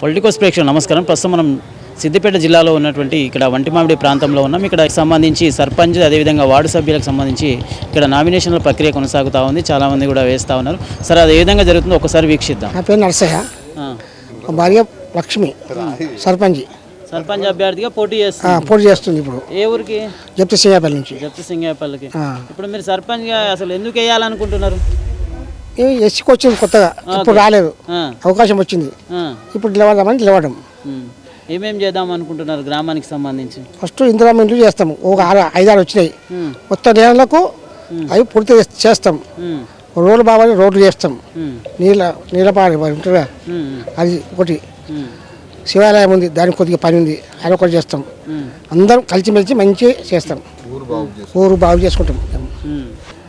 Politicos ప్రేక్షకులు నమస్కారం. ప్రస్తుతం మనం సిద్దిపేట జిల్లాలో ఉన్నటువంటి ఇక్కడ వంటిమామిడి ప్రాంతంలో ఉన్నాం. ఇక్కడ సంబంధించి సర్పంచ్ అదేవిధంగా వార్డు సభ్యులకు సంబంధించి ఇక్కడ నామినేషన్ల ప్రక్రియ కొనసాగుతూ ఉంది. చాలామంది కూడా వేస్తూ ఉన్నారు. సరే అది ఏ విధంగా జరుగుతుందో ఒకసారి వీక్షిద్దాం. నా పేరు నరసయ్య. భార్య లక్ష్మి సర్పంచ్. సర్పంచ్ అభ్యర్థిగా పోటీ చేస్తుంది. పోటీ చేస్తుంది ఇప్పుడు. ఏ ఊరికి? చెప్తే సింగాపల్లి నుంచి. జప్తి సింగేపల్లికి. ఇప్పుడు మీరు సర్పంచ్గా అసలు ఎందుకు వేయాలనుకుంటున్నారు? ఎస్సీకి వచ్చింది కొత్తగా ఇప్పుడు రాలేదు. అవకాశం వచ్చింది. ఇప్పుడు నిలబడదామని నిలబడడం. ఏమేం చేద్దాం అనుకుంటున్నారు గ్రామానికి సంబంధించి? ఫస్ట్ ఇందిరా ఇండ్లు చేస్తాం ఒక ఆరు ఐదారు వచ్చినాయి. ఉమ్, మొత్తం నేలకు అవి పూర్తి చేస్తాం. రోడ్లు బాగా రోడ్లు చేస్తాం. నీళ్ళ నీళ్ళ పాడి ఉంటుందా అది ఒకటి. శివాలయం ఉంది. దానికి కొద్దిగా పని ఉంది. అది ఒకటి చేస్తాం. అందరం కలిసిమెలిసి మంచిగా చేస్తాం. ఊరు బాగు చేసుకుంటాం.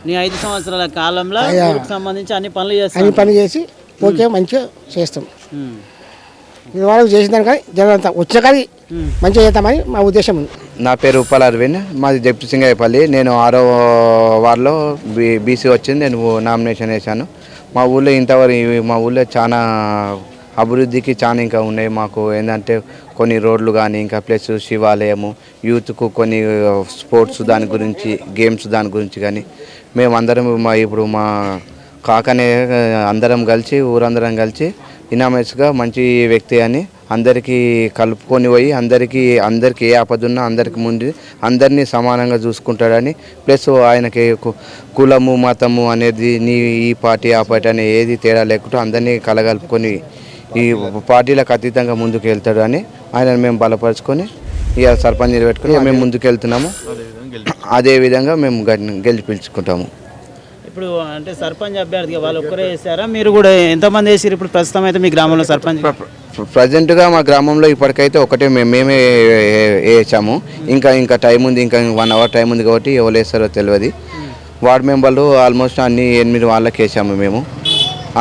నీ ఐదు సంవత్సరాల కాలంలో ఊరికి సంబంధించి అన్ని పనులు అన్ని చేస్తాను పని చేసి ఓకే మంచిగా చేస్తాం. ఉమ్, ఇది వాళ్ళు చేసిన దానికని జనం అంతా వచ్చిన కానీ. మంచిగా చేద్దామని మా ఉద్దేశం ఉంది. నా పేరు ఉప్పల్ అరవింద్ మాది జప్తి సింగాయపల్లి నేను ఆరో వార్డులో బీ బీసీ వచ్చింది నేను నామినేషన్ వేశాను. మా ఊళ్ళో ఇంతవరకు మా ఊళ్ళో చాలా అభివృద్ధికి చాలా ఇంకా ఉన్నాయి. మాకు ఏంటంటే కొన్ని రోడ్లు కానీ ఇంకా ప్లస్ శివాలయము యూత్కు కొన్ని స్పోర్ట్స్ దాని గురించి గేమ్స్ దాని గురించి కానీ మేమందరం మా ఇప్పుడు మా కాకనే అందరం కలిసి ఊరందరం కలిసి ఇనామేస్గా మంచి వ్యక్తి అని అందరికీ కలుపుకొని పోయి అందరికీ అందరికీ ఏ ఆపదున్నా అందరికి ముందు అందరినీ సమానంగా చూసుకుంటాడని ప్లస్ ఆయనకి కు- కులము మతము అనేది నీ ఈ పార్టీ ఆ పార్టీ అనే ఏది తేడా లేకుండా అందరినీ కలగలుపుకొని ఈ పార్టీలకు అతీతంగా ముందుకు వెళ్తాడు అని ఆయన మేము బలపరుచుకొని ఇక సర్పంచ్ నిలబెట్టుకొని మేము ముందుకు వెళ్తున్నాము. అదే విధంగా మేము గెలిపించుకుంటాము. ఇప్పుడు అంటే సర్పంచ్ అభ్యర్థిగా వాళ్ళు ఒక్కరే వేసారా? మీరు కూడా ఎంతమంది వేసారు ఇప్పుడు ప్రస్తుతం అయితే మీ గ్రామంలో సర్పంచ్ ప్రజెంట్గా మా గ్రామంలో ఇప్పటికైతే ఒకటే మేము మేమే వేసాము. ఇంకా ఇంకా టైం ఉంది. ఇంకా వన్ అవర్ టైం ఉంది కాబట్టి ఎవరు వేస్తారో తెలియదు. వార్డ్ మెంబర్లు ఆల్మోస్ట్ అన్ని ఎనిమిది వాళ్ళకి వేసాము మేము.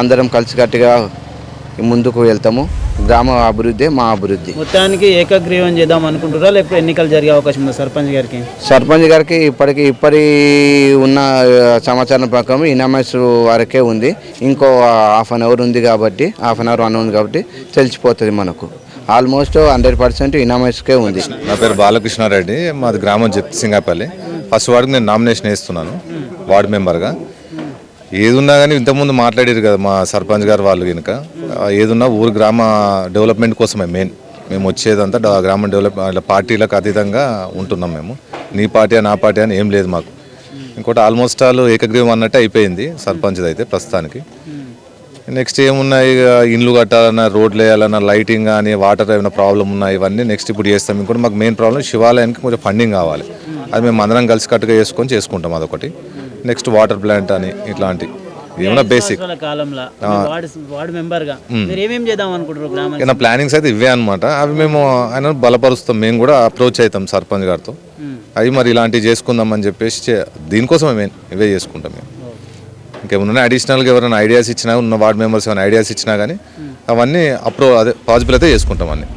అందరం కలిసికట్టుగా ముందుకు వెళ్తాము. గ్రామ అభివృద్ధి మా అభివృద్ధి. మొత్తానికి ఏకగ్రీవం చేద్దాం అనుకుంటారా లేకపోతే ఎన్నికలు జరిగే అవకాశం ఉందా సర్పంచ్ గారికి? సర్పంచ్ గారికి ఇప్పటికి ఇప్పటి ఉన్న సమాచారం ప్రకారం ఇనామస్ వరకే ఉంది. ఇంకో హాఫ్ అన్ అవర్ ఉంది కాబట్టి హాఫ్ అన్ అవర్ వన్ ఉంది కాబట్టి తెలిసిపోతుంది మనకు. ఆల్మోస్ట్ హండ్రెడ్ పర్సెంట్ ఇనామస్కే ఉంది. నా పేరు బాలకృష్ణారెడ్డి మాది గ్రామం చెప్తి సింగాపల్లి. ఫస్ట్ వార్డుకి నేను నామినేషన్ వేస్తున్నాను వార్డు మెంబర్గా. ఏదున్నా కానీ ఇంతకుముందు మాట్లాడారు కదా మా సర్పంచ్ గారు వాళ్ళు కనుక ఏదున్నా ఊరు గ్రామ డెవలప్మెంట్ కోసమే మెయిన్. మేము వచ్చేదంతా గ్రామ డెవలప్ పార్టీలకు అతీతంగా ఉంటున్నాం మేము. నీ పార్టీ నా పార్టీ అని ఏం లేదు మాకు. ఇంకోటి ఆల్మోస్ట్ ఆల్ ఏకగ్రీవం అన్నట్టు అయిపోయింది సర్పంచ్ది అయితే ప్రస్తుతానికి. నెక్స్ట్ ఏమున్నాయి? ఇక ఇండ్లు కట్టాలన్నా రోడ్లు వేయాలన్నా లైటింగ్ కానీ వాటర్ ఏమైనా ప్రాబ్లం ఉన్నాయి ఇవన్నీ నెక్స్ట్ ఇప్పుడు చేస్తాం. ఇంకోటి మాకు మెయిన్ ప్రాబ్లం శివాలయానికి కొంచెం ఫండింగ్ కావాలి. అది మేము అందరం కలిసి కట్టుగా చేసుకొని చేసుకుంటాం అదొకటి. నెక్స్ట్ వాటర్ ప్లాంట్ అని ఇట్లాంటి. ఏమైనా బేసిక్ కాలంలో. వార్డు మీరు ఏమేం చేద్దాం అనుకుంటారు గ్రామానికి నా ప్లానింగ్స్ అయితే ఇవే అనమాట అవి మేము ఆయన బలపరుస్తాం. మేము కూడా అప్రోచ్ అవుతాం సర్పంచ్ గారితో. అవి మరి ఇలాంటివి చేసుకుందాం అని చెప్పేసి చే- దీనికోసమే మేము ఇవే చేసుకుంటాం మేము. ఇంకేమన్నా అడిషనల్గా ఎవరైనా ఐడియాస్ ఇచ్చినా ఉన్న వార్డ్ మెంబర్స్ ఏమైనా ఐడియాస్ ఇచ్చినా కానీ అవన్నీ అప్రో అదే పాజిబుల్ అయితే చేసుకుంటాం అన్నీ.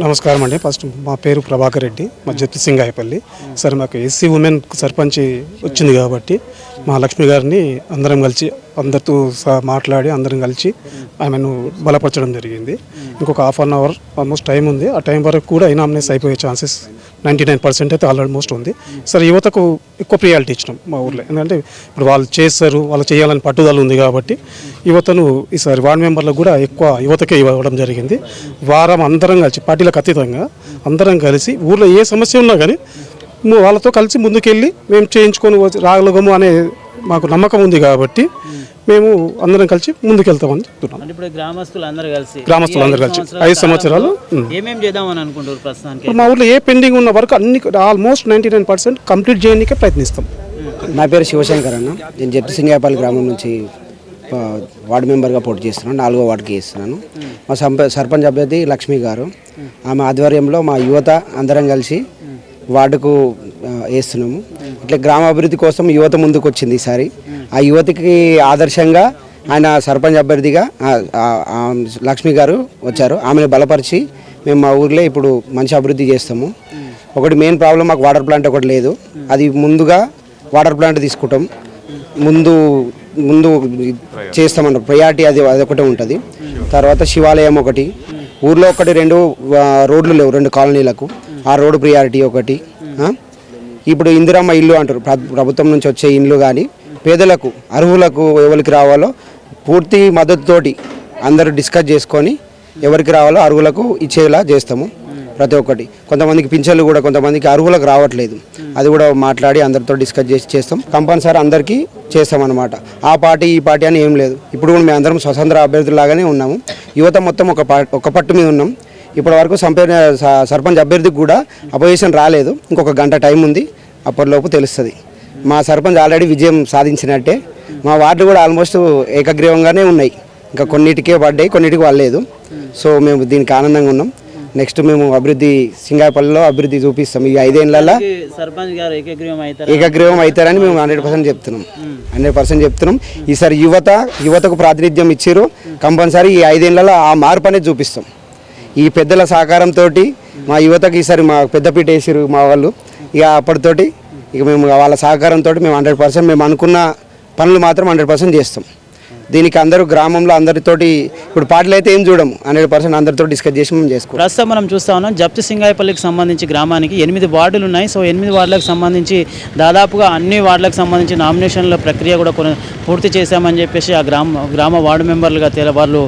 నమస్కారం అండి. ఫస్ట్ మా పేరు ప్రభాకర్ రెడ్డి మా జప్తి సింగాయపల్లి. సరే మాకు ఎస్సీ ఉమెన్ సర్పంచ్ వచ్చింది కాబట్టి మా లక్ష్మి గారిని అందరం కలిసి అందరితో సహా మాట్లాడి అందరం కలిసి ఆమెను బలపరచడం జరిగింది. ఇంకొక half an hour almost time ఉంది. ఆ టైం వరకు కూడా ఇనామినేస్ అయిపోయే ఛాన్సెస్ నైంటీ నైన్ పర్సెంట్ అయితే ఆల్మోస్ట్ ఉంది. సరే యువతకు ఎక్కువ ప్రియారిటీ ఇచ్చినాం మా ఊర్లో. ఎందుకంటే ఇప్పుడు వాళ్ళు చేస్తారు వాళ్ళు చేయాలని పట్టుదల ఉంది కాబట్టి యువతను ఈసారి వార్డ్ మెంబర్లకు కూడా ఎక్కువ యువతకే ఇవ్వడం జరిగింది. వారం అందరం కలిసి పార్టీలకు అతీతంగా అందరం కలిసి ఊర్లో ఏ సమస్య ఉన్నా కానీ వాళ్ళతో కలిసి ముందుకెళ్ళి మేము చేయించుకొని రాగలగము అనే మాకు నమ్మకం ఉంది కాబట్టి మేము అందరం కలిసి ముందుకెళ్తామని చెప్తున్నాం. అంటే ఇప్పుడు గ్రామస్తులు అందరూ కలిసి గ్రామస్తులు అందరూ ఈ కలిసి. సంవత్సరాల ఐదు సంవత్సరాలు, అనుకుంటారు ప్రస్తుతానికి? మా ఊర్లో ఏ పెండింగ్ ఉన్న వరకు అన్ని almost ninety nine percent complete చేయడానికే ప్రయత్నిస్తాం. నా పేరు శివశంకర్ అన్న. నేను జప్తి సింగాపల్లి గ్రామం నుంచి వార్డు మెంబర్గా పోటీ చేస్తున్నాను. నాలుగో వార్డుకి చేస్తున్నాను. మా సంప సర్పంచ్ అభ్యర్థి లక్ష్మి గారు. ఆమె ఆధ్వర్యంలో మా యువత అందరం కలిసి వార్డుకు వేస్తున్నాము. ఇట్లా గ్రామ అభివృద్ధి కోసం యువత ముందుకు వచ్చింది ఈసారి. ఆ యువతకి ఆదర్శంగా ఆయన సర్పంచ్ అభ్యర్థిగా లక్ష్మి గారు వచ్చారు. ఆమెను బలపరిచి మేము మా ఊర్లో ఇప్పుడు మంచి అభివృద్ధి చేస్తాము. ఒకటి మెయిన్ ప్రాబ్లం మాకు వాటర్ ప్లాంట్ ఒకటి లేదు. అది ముందుగా వాటర్ ప్లాంట్ తీసుకుంటాం. ముందు ముందు చేస్తామన్న ప్రయారిటీ అది అది ఉంటుంది. తర్వాత శివాలయం ఒకటి. ఊర్లో ఒకటి రెండు రోడ్లు లేవు రెండు కాలనీలకు. ఆ రోడ్డు ప్రియారిటీ ఒకటి ఇప్పుడు ఇందిరమ్మ ఇల్లు అంటారు. ప్రభుత్వం నుంచి వచ్చే ఇండ్లు కానీ పేదలకు అర్హులకు ఎవరికి రావాలో పూర్తి మద్దతుతోటి అందరూ డిస్కస్ చేసుకొని ఎవరికి రావాలో అర్హులకు ఇచ్చేలా చేస్తాము ప్రతి ఒక్కటి. కొంతమందికి పింఛన్లు కూడా కొంతమందికి అర్హులకు రావట్లేదు. అది కూడా మాట్లాడి అందరితో డిస్కస్ చేసి చేస్తాం. కంపల్సరీ అందరికీ చేస్తామన్నమాట. ఆ పార్టీ ఈ పార్టీ అని ఏం లేదు. ఇప్పుడు కూడా మేము అందరం స్వతంత్ర అభ్యర్థులాగానే ఉన్నాము. యువత మొత్తం ఒక ఒక పట్టు మీద ఉన్నాం. ఇప్పటి వరకు సర్పంచ్ అభ్యర్థికి కూడా అపోజిషన్ రాలేదు. ఇంకొక గంట టైం ఉంది. అప్పటిలోపు తెలుస్తుంది. మా సర్పంచ్ ఆల్రెడీ విజయం సాధించినట్టే. మా వార్డు కూడా ఆల్మోస్ట్ ఏకగ్రీవంగానే ఉన్నాయి. ఇంకా కొన్నిటికే పడ్డాయి కొన్నిటికి పడలేదు. సో మేము దీనికి ఆనందంగా ఉన్నాం. నెక్స్ట్ మేము అభివృద్ధి సింగాపల్లిలో అభివృద్ధి చూపిస్తాం. ఈ ఐదేళ్ళలో అవుతారు? ఏకగ్రీవం అవుతారని మేము హండ్రెడ్ పర్సెంట్ చెప్తున్నాం. హండ్రెడ్ పర్సెంట్ చెప్తున్నాం. ఈసారి యువత యువతకు ప్రాతినిధ్యం ఇచ్చారు. కంపల్సరీ ఈ ఐదేళ్ళలో ఆ మార్పు అనేది చూపిస్తాం. ఈ పెద్దల సహకారంతో మా యువతకి ఈసారి మా పెద్దపీట వేసారు మా వాళ్ళు. ఇక అప్పటితోటి ఇక మేము వాళ్ళ సహకారంతో మేము హండ్రెడ్ పర్సెంట్ మేము అనుకున్న పనులు మాత్రం హండ్రెడ్ పర్సెంట్ చేస్తాం. దీనికి అందరూ గ్రామంలో అందరితోటి ఇప్పుడు పాటలు అయితే ఏం చూడము. హండ్రెడ్ పర్సెంట్ అందరితో డిస్కస్ చేసి మేము చేసుకోవాలి ప్రస్తుతం మనం చూస్తా ఉన్నాం జప్తి సింగాయపల్లికి సంబంధించి గ్రామానికి ఎనిమిది వార్డులు ఉన్నాయి. సో ఎనిమిది వార్డులకు సంబంధించి దాదాపుగా అన్ని వార్డులకు సంబంధించి నామినేషన్ల ప్రక్రియ కూడా కొన్ని పూర్తి చేశామని చెప్పేసి ఆ గ్రామ గ్రామ వార్డు మెంబర్లుగా తెల వాళ్ళు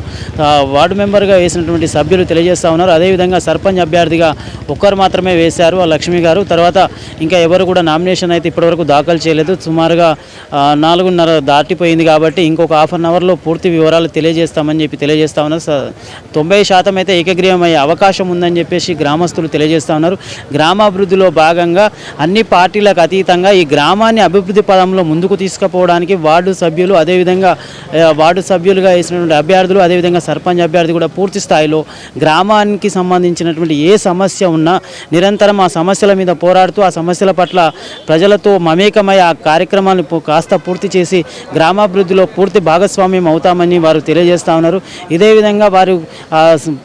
వార్డు మెంబర్గా వేసినటువంటి సభ్యులు తెలియజేస్తూ ఉన్నారు. అదేవిధంగా సర్పంచ్ అభ్యర్థిగా ఒక్కరు మాత్రమే వేశారు ఆ లక్ష్మి గారు. తర్వాత ఇంకా ఎవరు కూడా నామినేషన్ అయితే ఇప్పటివరకు దాఖలు చేయలేదు. సుమారుగా నాలుగున్నర దాటిపోయింది కాబట్టి ఇంకొక హాఫ్ అన్ అవర్లో పూర్తి వివరాలు తెలియజేస్తామని చెప్పి తెలియజేస్తా ఉన్నారు. స- తొంభై శాతం అయితే ఏకగ్రీవం అయ్యే అవకాశం ఉందని చెప్పేసి గ్రామస్తులు తెలియజేస్తా ఉన్నారు. గ్రామాభివృద్ధిలో భాగంగా అన్ని పార్టీలకు అతీతంగా ఈ గ్రామాన్ని అభివృద్ధి పదంలో ముందుకు తీసుకుపోవడానికి వార్డు సభ్యులు అదేవిధంగా వార్డు సభ్యులుగా వేసినటువంటి అభ్యర్థులు అదేవిధంగా సర్పంచ్ అభ్యర్థి కూడా పూర్తి స్థాయిలో గ్రామానికి సంబంధించినటువంటి ఏ సమస్య ఉన్నా నిరంతరం ఆ సమస్యల మీద పోరాడుతూ ఆ సమస్యల పట్ల ప్రజలతో మమేకమై ఆ కార్యక్రమాన్ని కాస్త పూర్తి చేసి గ్రామాభివృద్ధిలో పూర్తి భాగస్వామ్యం అవుతామని వారు తెలియజేస్తా ఉన్నారు. ఇదే విధంగా వారు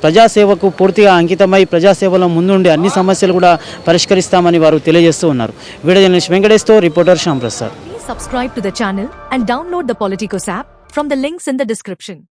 ప్రజాసేవకు పూర్తిగా అంకితమై ప్రజాసేవలో ముందుండి అన్ని సమస్యలు కూడా పరిష్కరిస్తామని వారు తెలియజేస్తూ ఉన్నారు. Video journalist వెంకటేష్తో reporter Shyamprasad subscribe Please subscribe to the channel and download the Politicos app from the links in the description.